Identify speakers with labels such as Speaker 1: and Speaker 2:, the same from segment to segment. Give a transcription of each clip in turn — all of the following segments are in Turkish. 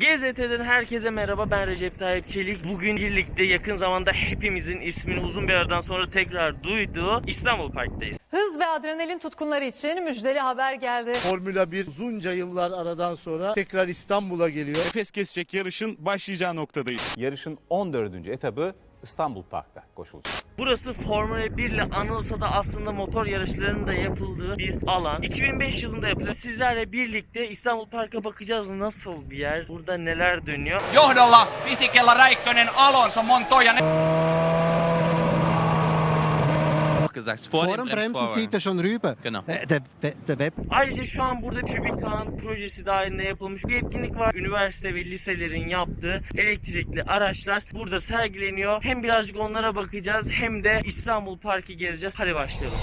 Speaker 1: GZT'den herkese merhaba ben Recep Tayyip Çelik. Bugün birlikte yakın zamanda hepimizin ismini uzun bir aradan sonra tekrar duyduğu İstanbul Park'tayız.
Speaker 2: Hız ve adrenalin tutkunları için müjdeli haber geldi.
Speaker 3: Formula 1 uzunca yıllar aradan sonra tekrar İstanbul'a geliyor.
Speaker 4: Nefes kesecek yarışın başlayacağı noktadayız.
Speaker 5: Yarışın 14. etabı İstanbul Park'ta koşulacak.
Speaker 1: Burası Formula 1 ile anılsa da aslında motor yarışlarının da yapıldığı bir alan. 2005 yılında yapıldı. Sizlerle birlikte İstanbul Park'a bakacağız nasıl bir yer, burada neler dönüyor.
Speaker 6: Johdolla Fisikella Räikkönen, Alonso, Montoya.
Speaker 7: Gesagt. Vor,
Speaker 8: Vor dem Bremsen zieht er schon rüber.
Speaker 7: Genau.
Speaker 8: Äh, Der, der, Web
Speaker 1: Ayrıca şu an burada TÜBİTAK'ın projesi dahilinde yapılmış bir etkinlik var. Üniversite ve liselerin yaptığı elektrikli araçlar burada sergileniyor. Hem birazcık onlara bakacağız hem de İstanbul Park'ı gezeceğiz. Hadi başlayalım.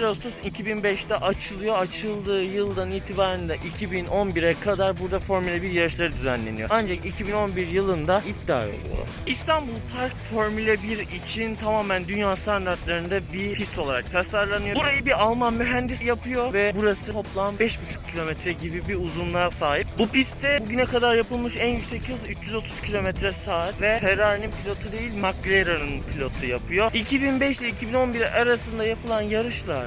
Speaker 1: Burası 21 Ağustos 2005'te açılıyor. Açıldığı yıldan itibaren de 2011'e kadar burada Formula 1 yarışları düzenleniyor. Ancak 2011 yılında iptal oluyor. İstanbul Park Formula 1 için tamamen dünya standartlarında bir pist olarak tasarlanıyor. Burayı bir Alman mühendis yapıyor ve burası toplam 5,5 kilometre gibi bir uzunluğa sahip. Bu pistte bugüne kadar yapılmış en yüksek hız 330 kilometre saat ve Ferrari'nin pilotu değil McLaren'ın pilotu yapıyor. 2005 ile 2011 arasında yapılan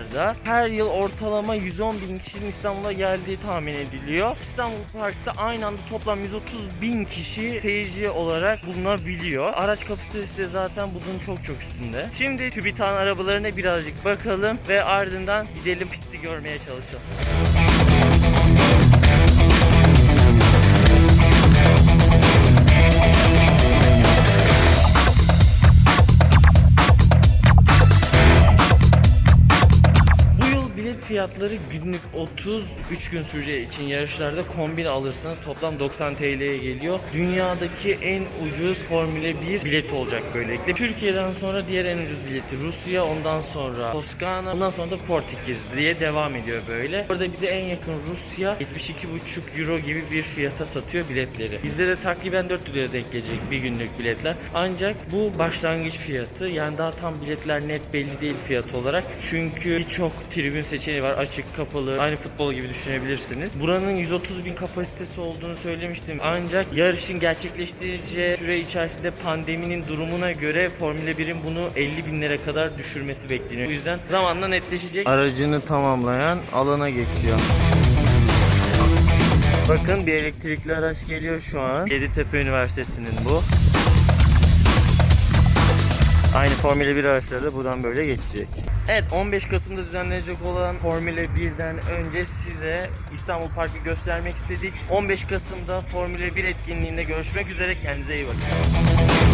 Speaker 1: yarışlarda her yıl ortalama 110 bin kişinin İstanbul'a geldiği tahmin ediliyor. İstanbul Park'ta aynı anda toplam 130 bin kişi seyirci olarak bulunabiliyor. Araç kapasitesi de zaten bunun çok çok üstünde. Şimdi TÜBİTAK'ın arabalarına birazcık bakalım ve ardından gidelim pisti görmeye çalışalım. Fiyatları günlük 30 3 gün süreceği için yarışlarda kombin alırsanız toplam 90 TL'ye geliyor. Dünyadaki en ucuz Formula 1 bilet olacak böylelikle. Türkiye'den sonra diğer en ucuz bileti Rusya, ondan sonra Toskana, ondan sonra da Portekiz diye devam ediyor böyle. Orada bize en yakın Rusya 72,5 euro gibi bir fiyata satıyor biletleri. Bizde de takriben 4 liraya denk gelecek bir günlük biletler. Ancak bu başlangıç fiyatı yani daha tam biletler net belli değil fiyat olarak. Çünkü birçok tribün seçeneği var. Açık, kapalı. Aynı futbol gibi düşünebilirsiniz. Buranın 130 bin kapasitesi olduğunu söylemiştim. Ancak yarışın gerçekleştireceği süre içerisinde pandeminin durumuna göre Formula 1'in bunu 50 binlere kadar düşürmesi bekleniyor. O yüzden zamanla netleşecek. Aracını tamamlayan alana geçiyor. Bakın bir elektrikli araç geliyor şu an. Yeditepe Üniversitesi'nin bu. Aynı Formula 1 araçları da buradan böyle geçecek. Evet 15 Kasım'da düzenlenecek olan Formula 1'den önce size İstanbul Park'ı göstermek istedik. 15 Kasım'da Formula 1 etkinliğinde görüşmek üzere. Kendinize iyi bakın.